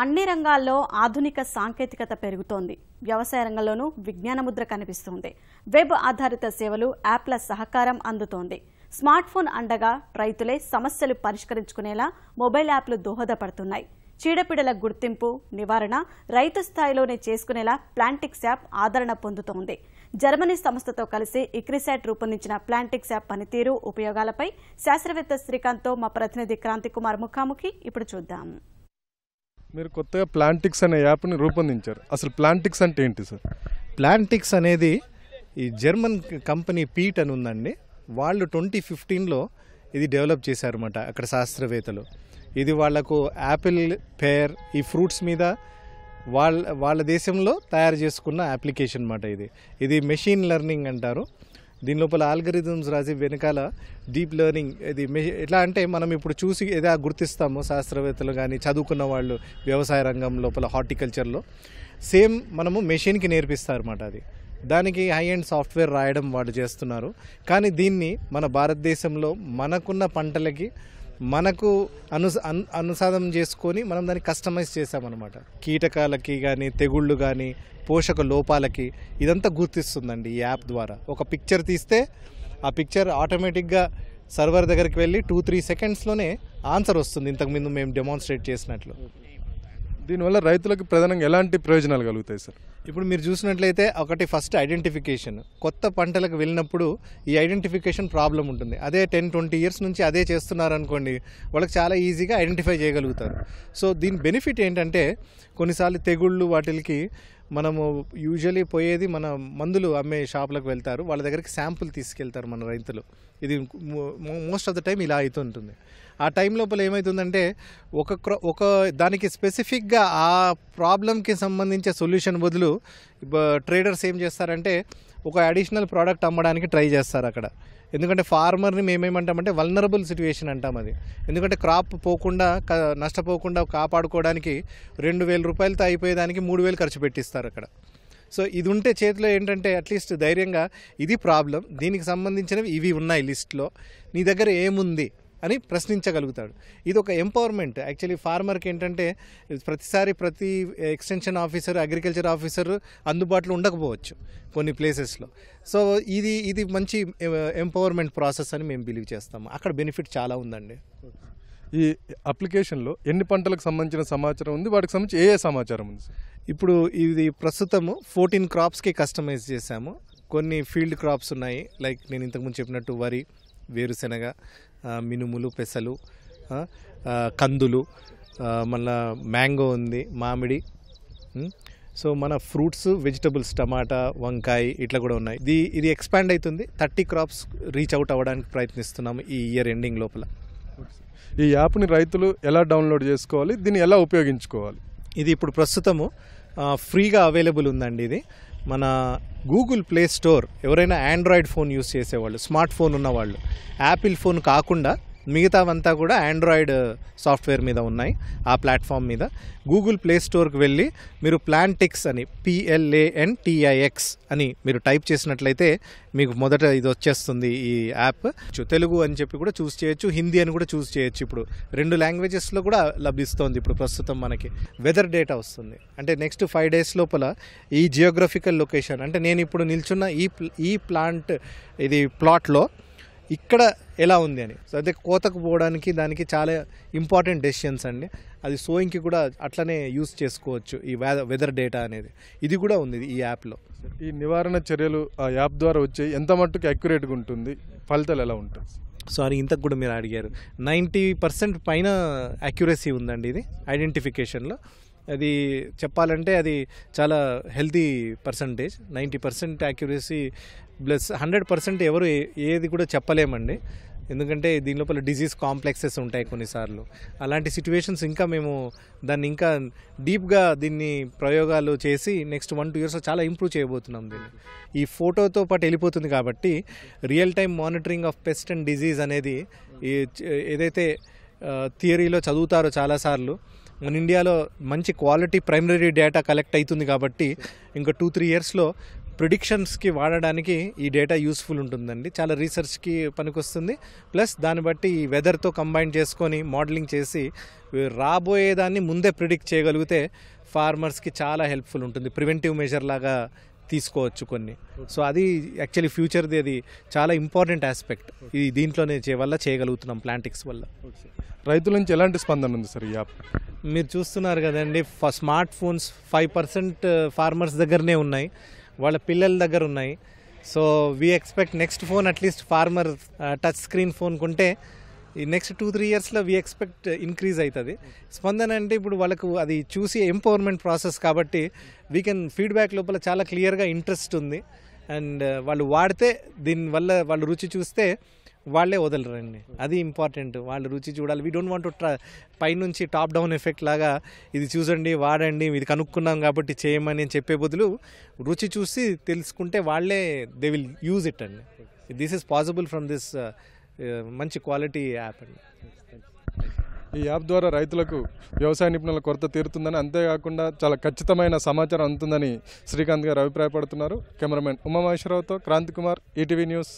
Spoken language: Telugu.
అన్ని రంగాల్లో ఆధునిక సాంకేతికత పెరుగుతోంది. వ్యవసాయ రంగంలోనూ విజ్ఞాన ముద్ర కనిపిస్తోంది. వెబ్ ఆధారిత సేవలు యాప్ల సహకారం అందుతోంది. స్మార్ట్ ఫోన్ అండగా రైతులే సమస్యలు పరిష్కరించుకునేలా మొబైల్ యాప్లు దోహదపడుతున్నాయి. చీడపీడల గుర్తింపు నివారణ రైతు స్థాయిలోనే చేసుకునేలా ప్లాంటిక్స్ యాప్ ఆదరణ పొందుతోంది. జర్మనీ సంస్థతో కలిసి ఇక్రిసాట్ రూపొందించిన ప్లాంటిక్స్ యాప్ పనితీరు ఉపయోగాలపై శాస్త్రవేత్త శ్రీకాంత్తో మా ప్రతినిధి క్రాంతి కుమార్ ముఖాముఖి ఇప్పుడు చూద్దాం. మీరు కొత్తగా ప్లాంటిక్స్ అనే యాప్ని రూపొందించారు. అసలు ప్లాంటిక్స్ అంటే ఏంటి సార్? ప్లాంటిక్స్ అనేది ఈ జర్మన్ కంపెనీ పీట్ అని ఉందండి. వాళ్ళు ట్వంటీ ఫిఫ్టీన్లో ఇది డెవలప్ చేశారన్నమాట అక్కడ శాస్త్రవేత్తలు. ఇది వాళ్ళకు యాపిల్ పేర్ ఈ ఫ్రూట్స్ మీద వాళ్ళ వాళ్ళ దేశంలో తయారు చేసుకున్న అప్లికేషన్ అన్నమాట ఇది. ఇది మెషిన్ లెర్నింగ్ అంటారు. దీని లోపల ఆల్గరిథమ్స్ రాసి వెనకాల డీప్ లెర్నింగ్ ఇది ఎట్లా అంటే మనం ఇప్పుడు చూసి ఏదో గుర్తిస్తాము శాస్త్రవేత్తలు కానీ చదువుకున్న వాళ్ళు వ్యవసాయ రంగం లోపల హార్టికల్చర్లో సేమ్ మనము మెషిన్కి నేర్పిస్తారన్నమాట అది. దానికి హై అండ్ సాఫ్ట్వేర్ రాయడం వాళ్ళు చేస్తున్నారు. కానీ దీన్ని మన భారతదేశంలో మనకున్న పంటలకి మనకు అను అనుసాదం చేసుకొని మనం దాన్ని కస్టమైజ్ చేసామన్నమాట కీటకాలకి కానీ తెగుళ్ళు కానీ పోషక లోపాలకి ఇదంతా గుర్తిస్తుందండి ఈ యాప్ ద్వారా. ఒక పిక్చర్ తీస్తే ఆ పిక్చర్ ఆటోమేటిక్గా సర్వర్ దగ్గరికి వెళ్ళి టూ త్రీ సెకండ్స్లోనే ఆన్సర్ వస్తుంది. ఇంతకుముందు మేము డెమాన్స్ట్రేట్ చేసినట్లు. దీనివల్ల రైతులకు ప్రధానంగా ఎలాంటి ప్రయోజనాలు కలుగుతాయి సార్? ఇప్పుడు మీరు చూసినట్లయితే ఒకటి ఫస్ట్ ఐడెంటిఫికేషన్. కొత్త పంటలకు వెళ్ళినప్పుడు ఈ ఐడెంటిఫికేషన్ ప్రాబ్లం ఉంటుంది. అదే టెన్ ట్వంటీ ఇయర్స్ నుంచి అదే చేస్తున్నారు అనుకోండి వాళ్ళకి చాలా ఈజీగా ఐడెంటిఫై చేయగలుగుతారు. సో దీని బెనిఫిట్ ఏంటంటే కొన్నిసార్లు తెగుళ్ళు వాటికి మనము యూజువలీ పోయేది మన మందులు అమ్మే షాపులకు వెళ్తారు. వాళ్ళ దగ్గరికి శాంపుల్ తీసుకెళ్తారు మన రైతులు. ఇది మోస్ట్ ఆఫ్ ద టైం ఇలా అవుతుంటుంది ఆ టైం లోపల ఏమవుతుందంటే ఒక ఒక దానికి స్పెసిఫిక్గా ఆ ప్రాబ్లంకి సంబంధించే సొల్యూషన్ బదులు ట్రేడర్స్ ఏం చేస్తారంటే ఒక అడిషనల్ ప్రోడక్ట్ అమ్మడానికి ట్రై చేస్తారు అక్కడ. ఎందుకంటే ఫార్మర్ని మేమేమంటామంటే వల్నరబుల్ సిచ్యువేషన్ అంటాం అది. ఎందుకంటే క్రాప్ పోకుండా క- నష్టపోకుండా కాపాడుకోవడానికి రెండు వేల రూపాయలతో అయిపోయేదానికి మూడు వేలు ఖర్చు పెట్టిస్తారు అక్కడ. సో ఇది ఉంటే చేతిలో ఏంటంటే అట్లీస్ట్ ధైర్యంగా ఇది ప్రాబ్లం దీనికి సంబంధించినవి ఇవి ఉన్నాయి లిస్ట్లో నీ దగ్గర ఏముంది? అని ప్రశ్నించగలుగుతాడు. ఇది ఒక ఎంపవర్మెంట్ యాక్చువల్లీ ఫార్మర్కి ఏంటంటే ప్రతిసారి ప్రతి ఎక్స్టెన్షన్ ఆఫీసర్ అగ్రికల్చర్ ఆఫీసర్ అందుబాటులో ఉండకపోవచ్చు కొన్ని ప్లేసెస్లో సో ఇది ఇది మంచి ఎంపవర్మెంట్ ప్రాసెస్ అని మేము బిలీవ్ చేస్తాము. అక్కడ బెనిఫిట్ చాలా ఉందండి. ఈ అప్లికేషన్లో ఎన్ని పంటలకు సంబంధించిన సమాచారం ఉంది? వాటికి సంబంధించి ఏ ఏ సమాచారం ఉంది? ఇప్పుడు ఇది ప్రస్తుతము ఫోర్టీన్ క్రాప్స్కి కస్టమైజ్ చేశాము. కొన్ని ఫీల్డ్ క్రాప్స్ ఉన్నాయి. లైక్ నేను ఇంతకుముందు చెప్పినట్టు వరి వేరుశెనగ మినుములు పెసలు కందులు మళ్ళా మ్యాంగో ఉంది మామిడి సో మన ఫ్రూట్స్ వెజిటబుల్స్ టమాటా వంకాయ ఇట్లా కూడా ఉన్నాయి. ఇది ఇది ఎక్స్పాండ్ అవుతుంది. థర్టీ క్రాప్స్ రీచ్ అవుట్ అవ్వడానికి ప్రయత్నిస్తున్నాము ఈ ఇయర్ ఎండింగ్ లోపల. ఈ యాప్ని రైతులు ఎలా డౌన్లోడ్ చేసుకోవాలి? దీన్ని ఎలా ఉపయోగించుకోవాలి? ఇది ఇప్పుడు ప్రస్తుతము ఫ్రీగా అవైలబుల్ ఉందండి ఇది. మన గూగుల్ ప్లే స్టోర్ ఎవరైనా ఆండ్రాయిడ్ ఫోన్ యూస్ చేసేవాళ్ళు స్మార్ట్ ఫోన్ ఉన్నవాళ్ళు యాపిల్ ఫోన్ కాకుండా మిగతావంతా కూడా ఆండ్రాయిడ్ సాఫ్ట్వేర్ uh, మీద ఉన్నాయి ఆ ప్లాట్ఫామ్ మీద. గూగుల్ ప్లే స్టోర్కి వెళ్ళి మీరు ప్లాంటిక్స్ అని పిఎల్ఏఎన్ టిఐఎక్స్ అని మీరు టైప్ చేసినట్లయితే మీకు మొదట ఇది వచ్చేస్తుంది ఈ యాప్ తెలుగు అని చెప్పి కూడా చూస్ చేయొచ్చు హిందీ అని కూడా చూస్ చేయొచ్చు ఇప్పుడు. రెండు లాంగ్వేజెస్లో కూడా లభిస్తోంది ఇప్పుడు ప్రస్తుతం మనకి. వెదర్ డేటా వస్తుంది. అంటే నెక్స్ట్ ఫైవ్ డేస్ లోపల ఈ జియోగ్రఫికల్ లొకేషన్ అంటే నేను ఇప్పుడు నిల్చున్న ఈ ఈ ప్లాంట్ ఇది ప్లాట్లో ఇక్కడ ఎలా ఉంది అని. సో అదే కోతకు పోవడానికి దానికి చాలా ఇంపార్టెంట్ డెసిషన్స్ అండి. అది సోయింగ్కి కూడా అట్లనే యూస్ చేసుకోవచ్చు ఈ వెదర్ డేటా అనేది. ఇది కూడా ఉంది ఈ యాప్లో ఈ నివారణ చర్యలు ఆ యాప్ ద్వారా వచ్చే ఎంత మట్టుకు అక్యురేట్గా ఉంటుంది? ఫలితాలు ఎలా ఉంటుంది సారీ ఇంతకు కూడా మీరు అడిగారు. నైంటీ పర్సెంట్ పైన అక్యురసీ ఉందండి ఇది ఐడెంటిఫికేషన్లో అది చెప్పాలంటే అది చాలా healthy percentage. Ninety percent accuracy plus hundred percent ఎవరు ఏది కూడా చెప్పలేమండి. ఎందుకంటే దీని లోపల డిజీజ్ కాంప్లెక్సెస్ ఉంటాయి కొన్నిసార్లు. అలాంటి సిచ్యువేషన్స్ ఇంకా మేము దాన్ని ఇంకా డీప్గా దీన్ని ప్రయోగాలు చేసి నెక్స్ట్ వన్ టూ ఇయర్స్లో చాలా ఇంప్రూవ్ చేయబోతున్నాం దీన్ని. ఈ ఫోటోతో పాటు వెళ్ళిపోతుంది కాబట్టి real time monitoring of pest and disease అనేది ఏదైతే థియరీలో చదువుతారో చాలాసార్లు మన ఇండియాలో మంచి క్వాలిటీ ప్రైమరీ డేటా కలెక్ట్ అవుతుంది కాబట్టి ఇంకా టూ త్రీ ఇయర్స్లో ప్రిడిక్షన్స్కి వాడడానికి ఈ డేటా యూస్ఫుల్ ఉంటుందండి. చాలా రీసెర్చ్కి పనికొస్తుంది. ప్లస్ దాన్ని బట్టి ఈ వెదర్తో కంబైన్ చేసుకొని మోడలింగ్ చేసి రాబోయేదాన్ని ముందే ప్రిడిక్ట్ చేయగలిగితే ఫార్మర్స్కి చాలా హెల్ప్ఫుల్ ఉంటుంది. ప్రివెంటివ్ మెజర్ లాగా తీసుకోవచ్చు కొన్ని. సో అది యాక్చువల్లీ ఫ్యూచర్ది అది చాలా ఇంపార్టెంట్ ఆస్పెక్ట్ ఇది దీంట్లోనే చే వల్ల చేయగలుగుతున్నాం ప్లాంటిక్స్ వల్ల. రైతుల నుంచి ఎలాంటి స్పందన ఉంది సార్ ఈ యాప్? మీరు చూస్తున్నారు కదండి ఫ- smart phones five percent farmers దగ్గరనే ఉన్నాయి. వాళ్ళ పిల్లల దగ్గర ఉన్నాయి. So we expect next phone at least farmer touch screen phone కొంటే ఈ నెక్స్ట్ టూ త్రీ ఇయర్స్లో వీ ఎక్స్పెక్ట్ ఇంక్రీజ్ అవుతుంది స్పందన అంటే ఇప్పుడు వాళ్ళకు అది చూసి ఎంపవర్మెంట్ ప్రాసెస్ కాబట్టి వీ కెన్ ఫీడ్బ్యాక్ లోపల చాలా క్లియర్గా ఇంట్రెస్ట్ ఉంది. అండ్ uh, వాళ్ళు వాడితే దీనివల్ల వాళ్ళు రుచి చూస్తే వాళ్ళే వదలరండి. అది ఇంపార్టెంట్ వాళ్ళు రుచి చూడాలి. వీ డోంట్ వాంట్ ట్రా పైనుంచి టాప్ డౌన్ ఎఫెక్ట్ లాగా ఇది చూసండి వాడండి ఇది కనుక్కున్నాం కాబట్టి చేయమని అని చెప్పే బదులు రుచి చూసి తెలుసుకుంటే వాళ్ళే దే విల్ యూజ్ ఇట్ అండి. This is possible from this మంచి క్వాలిటీ యాప్ అండి. ఈ యాప్ ద్వారా రైతులకు వ్యవసాయ నిపుణుల కొరత తీరుతుందని అంతేకాకుండా చాలా ఖచ్చితమైన సమాచారం అందుతుందని శ్రీకాంత్ గారు అభిప్రాయపడుతున్నారు. కెమెరామెన్ ఉమామహేశ్వరరావుతో క్రాంతి కుమార్ ఈటీవీ న్యూస్.